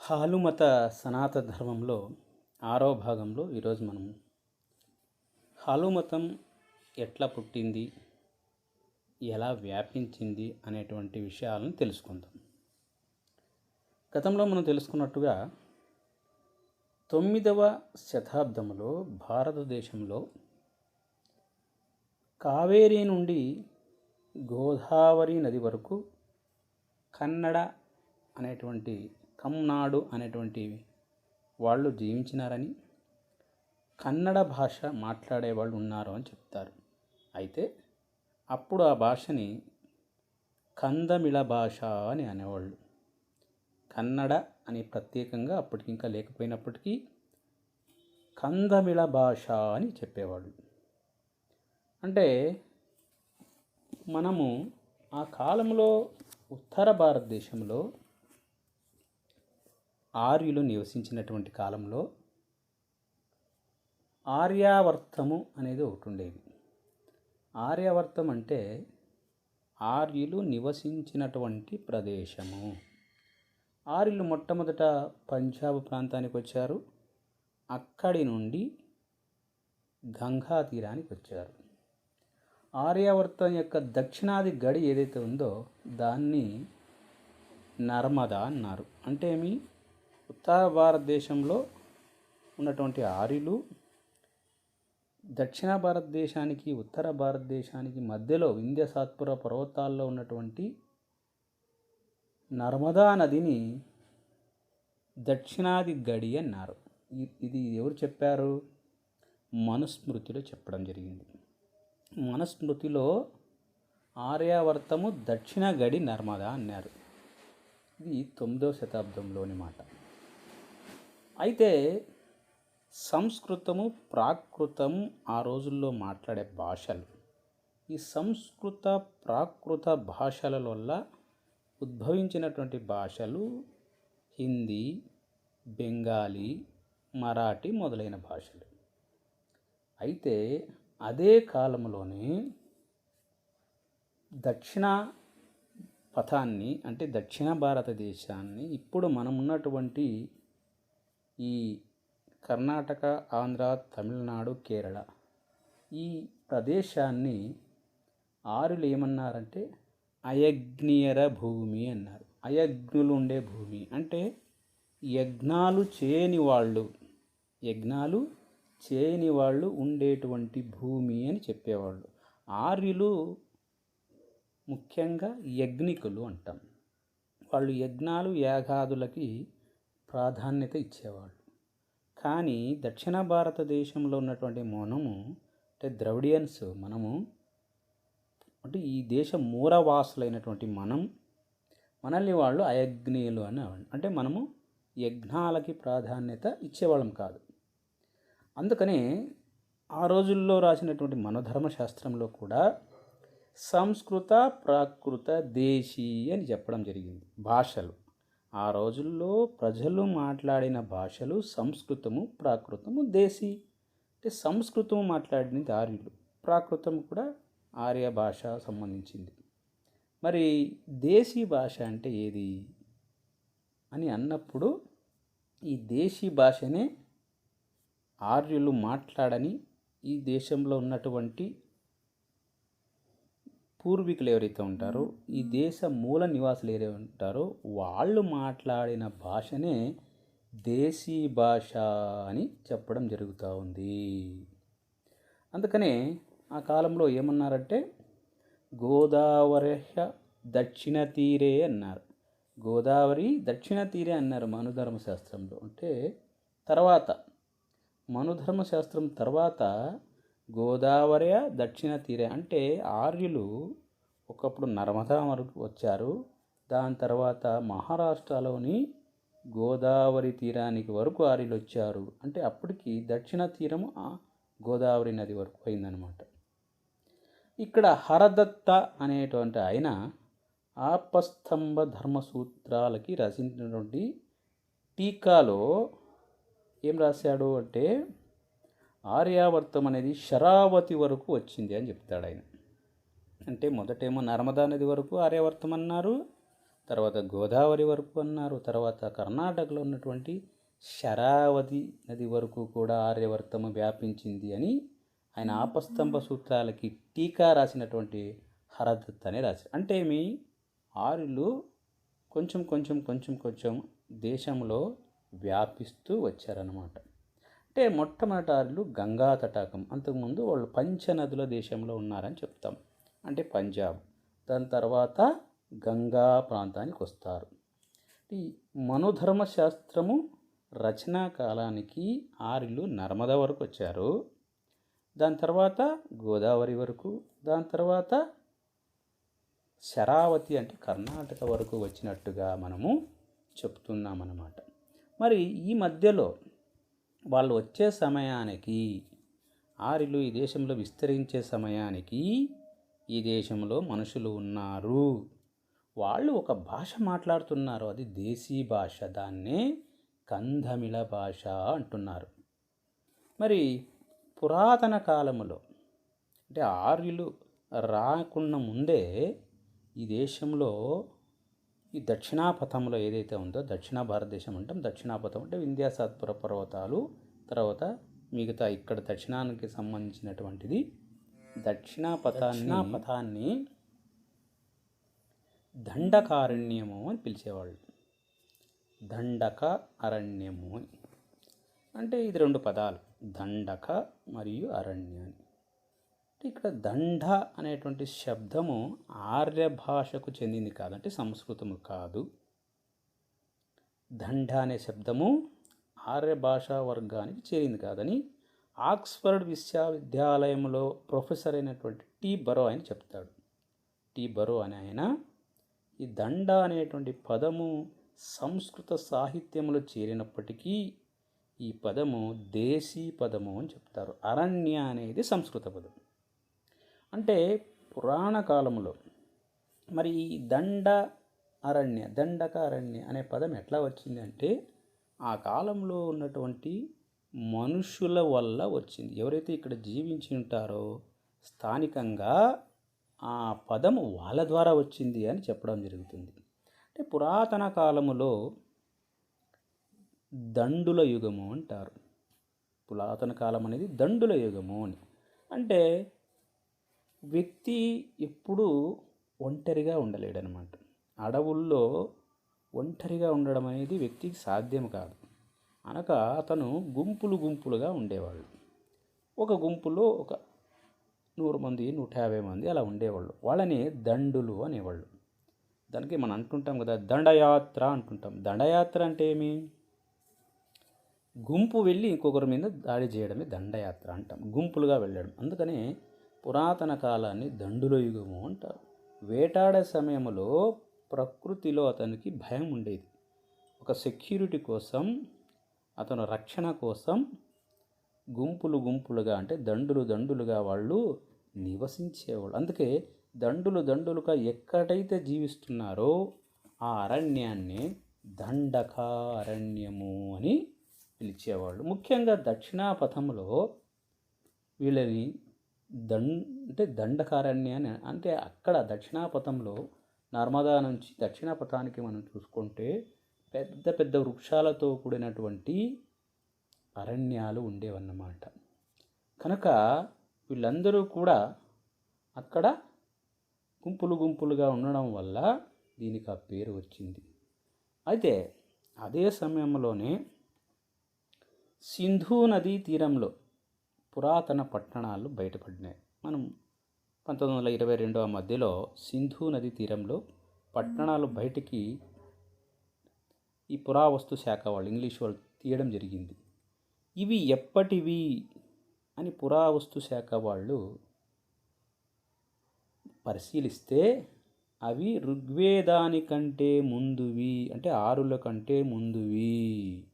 హాలుమత సనాతన ధర్మంలో ఆరో భాగంలో ఈరోజు మనం హాలుమతం ఎట్లా పుట్టింది ఎలా వ్యాపించింది అనేటువంటి విషయాలను తెలుసుకుందాం. గతంలో మనం తెలుసుకున్నట్టుగా తొమ్మిదవ శతాబ్దంలో భారతదేశంలో కావేరీ నుండి గోదావరి నది వరకు కన్నడ అనేటువంటి కమ్నాడు అనేటువంటి వాళ్ళు జీవించినారని కన్నడ భాష మాట్లాడే వాళ్ళు ఉన్నారు అని చెప్తారు. అయితే అప్పుడు ఆ భాషని కందమిళ భాష అని అనేవాళ్ళు. కన్నడ అని ప్రత్యేకంగా అప్పటికి ఇంకా లేకపోయినప్పటికీ కందమిళ భాష అని చెప్పేవాళ్ళు. అంటే మనము ఆ కాలంలో ఉత్తర భారతదేశంలో ఆర్యులు నివసించినటువంటి కాలంలో ఆర్యావర్తము అనేది ఒకటి ఉండేది ఆర్యావర్తం అంటే ఆర్యులు నివసించినటువంటి ప్రదేశము. ఆర్యులు మొట్టమొదట పంజాబ్ ప్రాంతానికి వచ్చారు. అక్కడి నుండి గంగా తీరానికి వచ్చారు. ఆర్యావర్తం యొక్క దక్షిణాది గడి ఏదైతే ఉందో దాన్ని నర్మదా అన్నారు. అంటే ఏమి? ఉత్తర భారతదేశంలో ఉన్నటువంటి ఆర్యులు దక్షిణ భారతదేశానికి ఉత్తర భారతదేశానికి మధ్యలో వింధ్య సాత్పుర పర్వతాల్లో ఉన్నటువంటి నర్మదా నదిని దక్షిణాది గడి అన్నారు. ఇది ఎవరు చెప్పారు? మనుస్మృతిలో చెప్పడం జరిగింది. మనుస్మృతిలో ఆర్యావర్తము దక్షిణ గడి నర్మదా అన్నారు. ఇది తొమ్మిదవ శతాబ్దంలోని మాట. అయితే సంస్కృతము ప్రాకృతం ఆ రోజుల్లో మాట్లాడే భాషలు. ఈ సంస్కృత ప్రాకృత భాషల వల్ల ఉద్భవించినటువంటి భాషలు హిందీ బెంగాలీ మరాఠీ మొదలైన భాషలు. అయితే అదే కాలంలోనే దక్షిణ పథాన్ని అంటే దక్షిణ భారతదేశాన్ని ఇప్పుడు మనం ఉన్నటువంటి ఈ కర్ణాటక ఆంధ్ర తమిళనాడు కేరళ ఈ ప్రదేశాన్ని ఆరులు ఏమన్నారంటే అయజ్ఞీయర భూమి అన్నారు. అయజ్ఞులు ఉండే భూమి అంటే యజ్ఞాలు చేయని వాళ్ళు యజ్ఞాలు చేయని వాళ్ళు ఉండేటువంటి భూమి అని చెప్పేవాళ్ళు. ఆర్యులు ముఖ్యంగా యజ్ఞికులు అంటాం. వాళ్ళు యజ్ఞాలు యాగాదులకి ప్రాధాన్యత ఇచ్చేవాళ్ళు. కానీ దక్షిణ భారతదేశంలో ఉన్నటువంటి మనము అంటే ద్రవిడియన్స్ మనము అంటే ఈ దేశ మూలవాసులైనటువంటి మనం మనల్ని వాళ్ళు అయజ్ఞీయులు అని అంటే మనము యజ్ఞాలకి ప్రాధాన్యత ఇచ్చేవాళ్ళం కాదు. అందుకనే ఆ రోజుల్లో రాసినటువంటి మనోధర్మశాస్త్రంలో కూడా సంస్కృత ప్రాకృత దేశీ అని చెప్పడం జరిగింది. భాషలు. ఆ రోజుల్లో ప్రజలు మాట్లాడిన భాషలు సంస్కృతము ప్రాకృతము దేశీ. అంటే సంస్కృతము మాట్లాడినది ఆర్యులు. ప్రాకృతం కూడా ఆర్య భాష సంబంధించింది. మరి దేశీ భాష అంటే ఏది? అని అన్నప్పుడు ఈ దేశీ భాషనే ఆర్యులు మాట్లాడని ఈ దేశంలో ఉన్నటువంటి పూర్వీకులు ఎవరైతే ఉంటారో ఈ దేశ మూల నివాసులు ఎవరైతే ఉంటారో వాళ్ళు మాట్లాడిన భాషనే దేశీ భాష అని చెప్పడం జరుగుతూ ఉంది. అందుకనే ఆ కాలంలో ఏమన్నారంటే గోదావరి దక్షిణ తీరే అన్నారు. గోదావరి దక్షిణ తీరే అన్నారు మనుధర్మశాస్త్రంలో. అంటే తర్వాత మనుధర్మశాస్త్రం తర్వాత గోదావరి దక్షిణ తీరే అంటే ఆర్యులు ఒకప్పుడు నర్మదా వరకు వచ్చారు. దాని తర్వాత మహారాష్ట్రలోని గోదావరి తీరానికి వరకు ఆర్యులు వచ్చారు. అంటే అప్పటికి దక్షిణ తీరము ఆ గోదావరి నది వరకు అయిందనమాట ఇక్కడ హరదత్త అనేటువంటి ఆయన ఆపస్తంభ ధర్మసూత్రాలకి రచించినటువంటి టీకాలో ఏం రాశాడు అంటే ఆర్యావర్తం అనేది శరావతి వరకు వచ్చింది అని చెప్తాడు ఆయన. అంటే మొదటేమో నర్మదా నది వరకు ఆర్యావర్తం అన్నారు తర్వాత గోదావరి వరకు అన్నారు తర్వాత కర్ణాటకలో ఉన్నటువంటి శరావతి నది వరకు కూడా ఆర్యవర్తము వ్యాపించింది అని ఆయన ఆపస్తంభ సూత్రాలకి టీకా రాసినటువంటి హరదత్ అని రాశారు. అంటే మీ ఆర్యులు కొంచెం కొంచెం కొంచెం కొంచెం దేశంలో వ్యాపిస్తూ వచ్చారన్నమాట. అంటే మొట్టమొదటి గంగా తటాకం. అంతకుముందు వాళ్ళు పంచనదుల దేశంలో ఉన్నారని చెప్తాం. అంటే పంజాబ్. దాని తర్వాత గంగా ప్రాంతానికి వస్తారు. ఈ మనుధర్మ శాస్త్రము రచనా కాలానికి ఆర్యులు నర్మద వరకు వచ్చారు. దాని తర్వాత గోదావరి వరకు దాని తర్వాత శరావతి అంటే కర్ణాటక వరకు వచ్చినట్టుగా మనము చెప్తున్నామన్నమాట. మరి ఈ మధ్యలో వాళ్ళు వచ్చే సమయానికి ఆరిలు ఈ దేశంలో విస్తరించే సమయానికి ఈ దేశంలో మనుషులు ఉన్నారు. వాళ్ళు ఒక భాష మాట్లాడుతున్నారు. అది దేశీ భాష. దాన్నే కంధమిళ భాష అంటున్నారు. మరి పురాతన కాలములో అంటే ఆర్యులు రాకుండా ముందే ఈ దేశంలో ఈ దక్షిణాపథంలో ఏదైతే ఉందో దక్షిణ భారతదేశం అంటాం దక్షిణాపథం అంటే వింధ్యాసాత్పుర పర్వతాలు తర్వాత మిగతా ఇక్కడ దక్షిణానికి సంబంధించినటువంటిది దక్షిణాపథాన్ని పథాన్ని దండకారణ్యము అని పిలిచేవాళ్ళు. దండక అరణ్యము అని. అంటే ఇది రెండు పదాలు దండక మరియు అరణ్య అని. అంటే ఇక్కడ దండ అనేటువంటి శబ్దము ఆర్య భాషకు చెందింది కాదంటే సంస్కృతము కాదు. దండ అనే శబ్దము ఆర్య భాషా వర్గానికి చేరింది కాదని ఆక్స్ఫర్డ్ విశ్వవిద్యాలయంలో ప్రొఫెసర్ అయినటువంటి టి బరో ఆయన చెప్తాడు. టి బరో అని ఆయన ఈ దండ అనేటువంటి పదము సంస్కృత సాహిత్యంలో చేరినప్పటికీ ఈ పదము దేశీ పదము అని చెప్తారు. అరణ్య అనేది సంస్కృత పదం. అంటే పురాణ కాలంలో మరి ఈ దండ అరణ్య దండక అరణ్య అనే పదం ఎట్లా వచ్చింది అంటే ఆ కాలంలో ఉన్నటువంటి మనుషుల వల్ల వచ్చింది. ఎవరైతే ఇక్కడ జీవించి ఉంటారో స్థానికంగా ఆ పదం వాళ్ళ ద్వారా వచ్చింది అని చెప్పడం జరుగుతుంది. అంటే పురాతన కాలములో దండుల యుగము అంటారు. పురాతన కాలం అనేది దండుల యుగము అని. అంటే వ్యక్తి ఎప్పుడూ ఒంటరిగా ఉండలేడనమాట అడవుల్లో ఒంటరిగా ఉండడం అనేది వ్యక్తికి సాధ్యం కాదు. అనక అతను గుంపులు గుంపులుగా ఉండేవాళ్ళు. ఒక గుంపులో ఒక నూరు మంది నూట యాభై మంది అలా ఉండేవాళ్ళు. వాళ్ళని దండులు అనేవాళ్ళు. దానికి మనం అంటుంటాం కదా దండయాత్ర అంటుంటాం. దండయాత్ర అంటే ఏమి? గుంపు వెళ్ళి ఇంకొకరి మీద దాడి చేయడమే దండయాత్ర అంటాం. గుంపులుగా వెళ్ళడం. అందుకనే పురాతన కాలాన్ని దండుల యుగము అంటారు. వేటాడే సమయంలో ప్రకృతిలో అతనికి భయం ఉండేది. ఒక సెక్యూరిటీ కోసం అతను రక్షణ కోసం గుంపులు గుంపులుగా అంటే దండులు దండులుగా వాళ్ళు నివసించేవాళ్ళు. అందుకే దండులు దండులుగా ఎక్కడైతే జీవిస్తున్నారో ఆ అరణ్యాన్ని దండక అరణ్యము అని పిలిచేవాళ్ళు. ముఖ్యంగా దక్షిణాపథంలో వీళ్ళని దండ అంటే దండకారణ్య అని అంటే అక్కడ దక్షిణాపథంలో నర్మదా నుంచి దక్షిణాపథానికి మనం చూసుకుంటే పెద్ద పెద్ద వృక్షాలతో కూడినటువంటి అరణ్యాలు ఉండేవన్నమాట. కనుక వీళ్ళందరూ కూడా అక్కడ గుంపులు గుంపులుగా ఉండడం వల్ల దీనికి ఆ పేరు వచ్చింది. అయితే అదే సమయంలోనే సింధు నదీ తీరంలో పురాతన పట్టణాలు బయటపడినాయి. మనం పంతొమ్మిది వందల ఇరవై రెండవ మధ్యలో సింధు నది తీరంలో పట్టణాలు బయటికి ఈ పురావస్తు శాఖ వాళ్ళు ఇంగ్లీష్ వాళ్ళు తీయడం జరిగింది. ఇవి ఎప్పటివి అని పురావస్తు శాఖ వాళ్ళు పరిశీలిస్తే అవి ఋగ్వేదానికంటే ముందువి అంటే ఆరుల కంటే ముందువి.